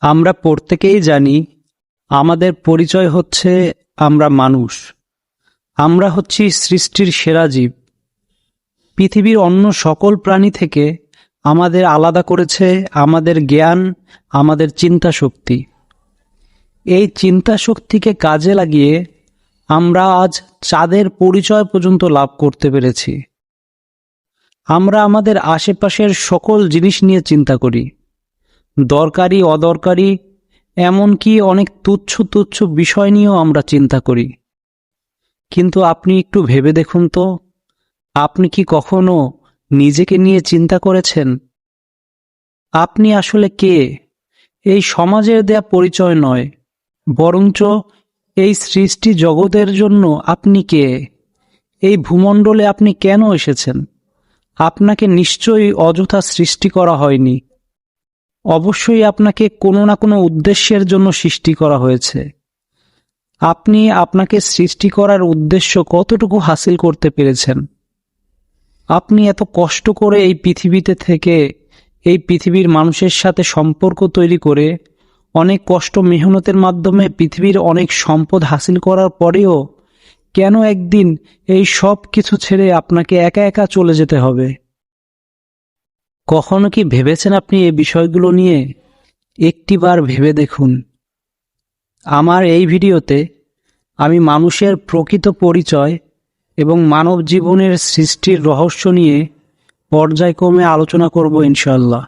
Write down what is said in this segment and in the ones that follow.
আমরা প্রত্যেকেই জানি আমাদের পরিচয় হচ্ছে আমরা মানুষ। আমরা হচ্ছি সৃষ্টির সেরা জীব। পৃথিবীর অন্য সকল প্রাণী থেকে আমাদের আলাদা করেছে আমাদের জ্ঞান, আমাদের চিন্তা শক্তি এই চিন্তা শক্তিকে কাজে লাগিয়ে আমরা আজ চাঁদের পরিচয় পর্যন্ত লাভ করতে পেরেছি। আমরা আমাদের আশেপাশের সকল জিনিস নিয়ে চিন্তা করি। দরকারি, অদরকারি, এমনকি অনেক তুচ্ছ তুচ্ছ বিষয় নিয়েও আমরা চিন্তা করি। কিন্তু আপনি একটু ভেবে দেখুন তো, আপনি কি কখনো নিজেকে নিয়ে চিন্তা করেছেন? আপনি আসলে কে? এই সমাজের দেয়া পরিচয় নয়, বরঞ্চ এই সৃষ্টি জগতের জন্য আপনি কে? এই ভূমণ্ডলে আপনি কেন এসেছেন? আপনাকে নিশ্চয়ই অযথা সৃষ্টি করা হয়নি। অবশ্যই আপনাকে কোনো না কোনো উদ্দেশ্যের জন্য সৃষ্টি করা হয়েছে। আপনি আপনাকে সৃষ্টি করার উদ্দেশ্য কতটুকু হাসিল করতে পেরেছেন? আপনি এত কষ্ট করে এই পৃথিবীতে থেকে, এই পৃথিবীর মানুষের সাথে সম্পর্ক তৈরি করে, অনেক কষ্ট মেহনতের মাধ্যমে পৃথিবীর অনেক সম্পদ হাসিল করার পরেও কেন একদিন এই সব কিছু ছেড়ে আপনাকে একা একা চলে যেতে হবে? কখনো কি ভেবেছেন আপনি এই বিষয়গুলো নিয়ে? একটিবার ভেবে দেখুন। আমার এই ভিডিওতে আমি মানুষের প্রকৃত পরিচয় এবং মানব জীবনের সৃষ্টির রহস্য নিয়ে পর্যায়ক্রমে আলোচনা করব ইনশাল্লাহ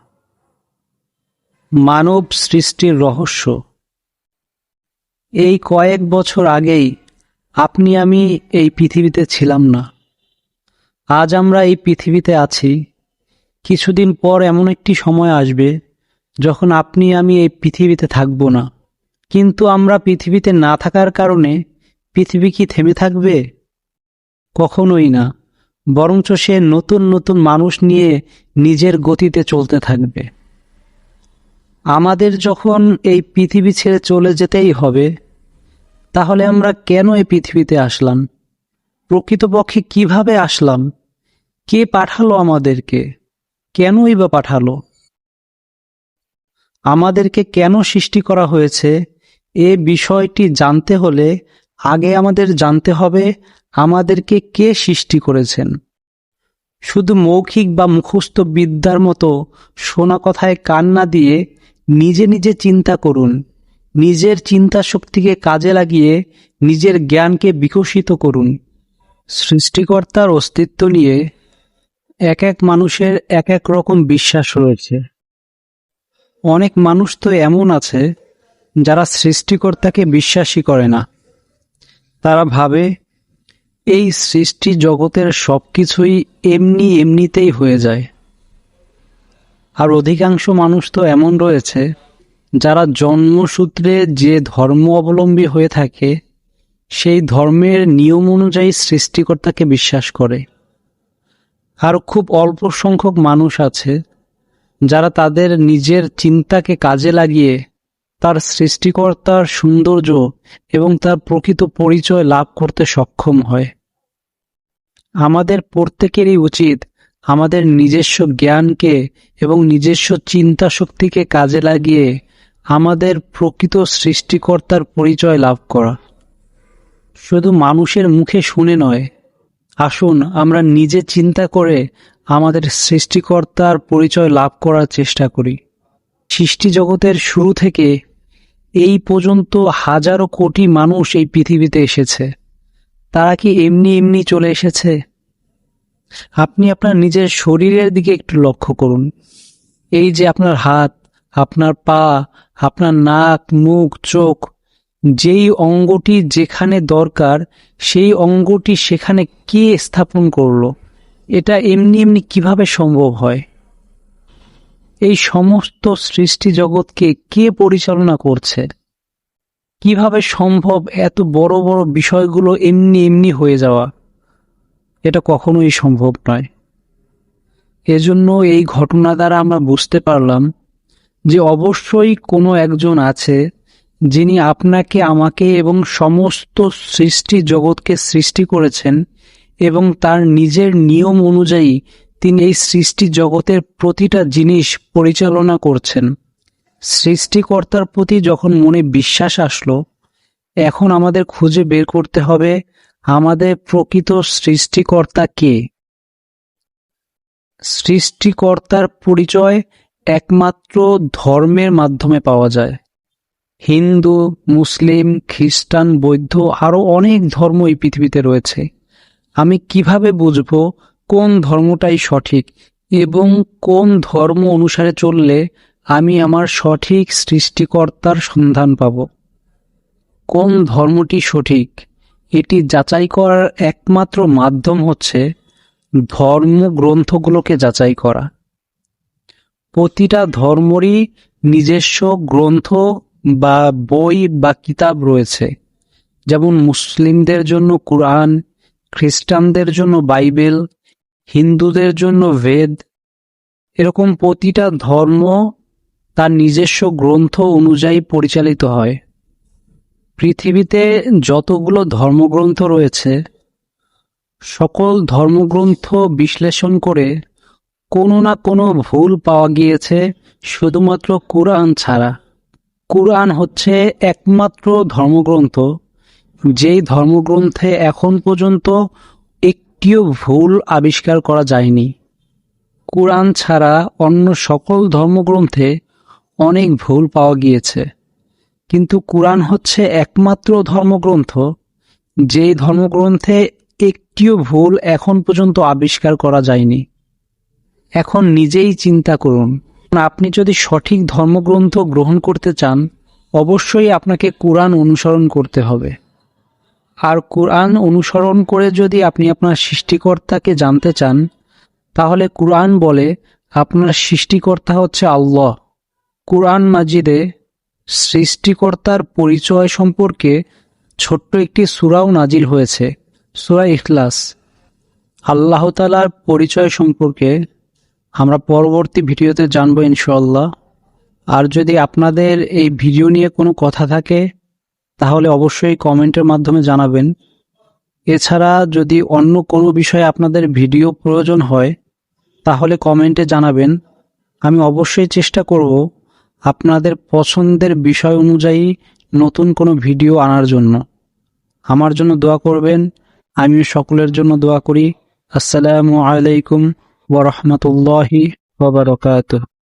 মানব সৃষ্টির রহস্য। এই কয়েক বছর আগেই আপনি আমি এই পৃথিবীতে ছিলাম না। আজ আমরা এই পৃথিবীতে আছি। কিছুদিন পর এমন একটি সময় আসবে যখন আপনি আমি এই পৃথিবীতে থাকব না। কিন্তু আমরা পৃথিবীতে না থাকার কারণে পৃথিবী কি থেমে থাকবে? কখনোই না। বরঞ্চ সে নতুন নতুন মানুষ নিয়ে নিজের গতিতে চলতে থাকবে। আমাদের যখন এই পৃথিবী ছেড়ে চলে যেতেই হবে, তাহলে আমরা কেন এই পৃথিবীতে আসলাম? প্রকৃতপক্ষে কীভাবে আসলাম? কে পাঠালো আমাদেরকে? কেনই বা পাঠালো? আমাদেরকে কেন সৃষ্টি করা হয়েছে? এ বিষয়টি জানতে হলে আগে আমাদের জানতে হবে আমাদেরকে কে সৃষ্টি করেছেন। শুধু মৌখিক বা মুখস্থ বিদ্যার মতো শোনা কথায় কান না দিয়ে নিজে নিজে চিন্তা করুন। নিজের চিন্তা শক্তিকে কাজে লাগিয়ে নিজের জ্ঞানকে বিকশিত করুন। সৃষ্টিকর্তার অস্তিত্ব নিয়ে এক এক মানুষের এক এক রকম বিশ্বাস রয়েছে। অনেক মানুষ তো এমন আছে, যারা সৃষ্টিকর্তাকে বিশ্বাসই করে না। তারা ভাবে, এই সৃষ্টি জগতের সব কিছুই এমনি এমনিতেই হয়ে যায়। আর অধিকাংশ মানুষ তো এমন রয়েছে, যারা জন্মসূত্রে যে ধর্ম অবলম্বী হয়ে থাকে, সেই ধর্মের নিয়ম অনুযায়ী সৃষ্টিকর্তাকে বিশ্বাস করে। আর খুব অল্প সংখ্যক মানুষ আছে, যারা তাদের নিজের চিন্তাকে কাজে লাগিয়ে তার সৃষ্টিকর্তার সৌন্দর্য এবং তার প্রকৃত পরিচয় লাভ করতে সক্ষম হয়। আমাদের প্রত্যেকেরই উচিত আমাদের নিজস্ব জ্ঞানকে এবং নিজস্ব চিন্তা শক্তিকে কাজে লাগিয়ে আমাদের প্রকৃত সৃষ্টিকর্তার পরিচয় লাভ করা। শুধু মানুষের মুখে শুনে নয় আসুন, আমরা নিজে চিন্তা করে আমাদের সৃষ্টিকর্তার পরিচয় লাভ করার চেষ্টা করি। সৃষ্টি জগতের শুরু থেকে এই পর্যন্ত হাজারো কোটি মানুষ এই পৃথিবীতে এসেছে। তারা কি এমনি এমনি চলে এসেছে? আপনি আপনার নিজের শরীরের দিকে একটু লক্ষ্য করুন। এই যে আপনার হাত, আপনার পা, আপনার নাক, মুখ, চোখ যেই অঙ্গটি যেখানে দরকার, সেই অঙ্গটি সেখানে কে স্থাপন করল? এটা এমনি এমনি কীভাবে সম্ভব হয়? এই সমস্ত সৃষ্টি জগৎকে কে পরিচালনা করছে? কীভাবে সম্ভব এত বড় বড় বিষয়গুলো এমনি এমনি হয়ে যাওয়া? এটা কখনোই সম্ভব নয়। এজন্য এই ঘটনা দ্বারা আমরা বুঝতে পারলাম যে অবশ্যই কোনো একজন আছে যিনি আপনাকে, আমাকে এবং সমস্ত সৃষ্টি জগৎকে সৃষ্টি করেছেন এবং তার নিজের নিয়ম অনুযায়ী তিনি এই সৃষ্টি জগতের প্রতিটা জিনিস পরিচালনা করছেন। সৃষ্টিকর্তার প্রতি যখন মনে বিশ্বাস আসলো, এখন আমাদের খুঁজে বের করতে হবে, আমাদের প্রকৃত সৃষ্টিকর্তা কে? সৃষ্টিকর্তার পরিচয় একমাত্র ধর্মের মাধ্যমে পাওয়া যায়। হিন্দু, মুসলিম, খ্রিস্টান, বৌদ্ধ আরও অনেক ধর্ম এই পৃথিবীতে রয়েছে। আমি কীভাবে বুঝব কোন ধর্মটাই সঠিক এবং কোন ধর্ম অনুসারে চললে আমি আমার সঠিক সৃষ্টিকর্তার সন্ধান পাব? কোন ধর্মটি সঠিক? এটি যাচাই করার একমাত্র মাধ্যম হচ্ছে ধর্ম গ্রন্থগুলোকে যাচাই করা। প্রতিটা ধর্মরই নিজস্ব গ্রন্থ বা বই বা কিতাব রয়েছে। যেমন মুসলিমদের জন্য কুরআন, খ্রিস্টানদের জন্য বাইবেল, হিন্দুদের জন্য বেদ, এরকম প্রতিটা ধর্ম তার নিজস্ব গ্রন্থ অনুযায়ী পরিচালিত হয়। পৃথিবীতে যতগুলো ধর্মগ্রন্থ রয়েছে, সকল ধর্মগ্রন্থ বিশ্লেষণ করে কোনো না কোনো ভুল পাওয়া গিয়েছে, শুধুমাত্র কোরআন ছাড়া। কোরআন হচ্ছে একমাত্র ধর্মগ্রন্থ। যেই ধর্মগ্রন্থে এখন পর্যন্ত একটিও ভুল আবিষ্কার করা যায়নি। কোরআন ছাড়া অন্য সকল ধর্মগ্রন্থে অনেক ভুল পাওয়া গিয়েছে। কিন্তু কোরআন হচ্ছে একমাত্র ধর্মগ্রন্থ। যেই ধর্মগ্রন্থে একটিও ভুল এখন পর্যন্ত আবিষ্কার করা যায়নি। এখন নিজেই চিন্তা করুন। আপনি যদি সঠিক ধর্মগ্রন্থ গ্রহণ করতে চান, অবশ্যই আপনাকে কোরআন অনুসরণ করতে হবে। আর কোরআন অনুসরণ করে যদি আপনি আপনার সৃষ্টিকর্তাকে জানতে চান, তাহলে কোরআন বলে আপনার সৃষ্টিকর্তা হচ্ছে আল্লাহ। কোরআন মাজিদে সৃষ্টিকর্তার পরিচয় সম্পর্কে ছোট্ট একটি সুরাও নাজিল হয়েছে, সুরা ইখলাস। আল্লাহ তালার পরিচয় সম্পর্কে আমরা পরবর্তী ভিডিওতে জানব ইনশাল্লাহ আর যদি আপনাদের এই ভিডিও নিয়ে কোনো কথা থাকে, তাহলে অবশ্যই কমেন্টের মাধ্যমে জানাবেন। এছাড়া যদি অন্য কোনো বিষয়ে আপনাদের ভিডিও প্রয়োজন হয়, তাহলে কমেন্টে জানাবেন। আমি অবশ্যই চেষ্টা করব আপনাদের পছন্দের বিষয় অনুযায়ী নতুন কোনো ভিডিও আনার জন্য। আমার জন্য দোয়া করবেন, আমিও সকলের জন্য দোয়া করি। আসসালামু আলাইকুম ورحمة الله وبركاته.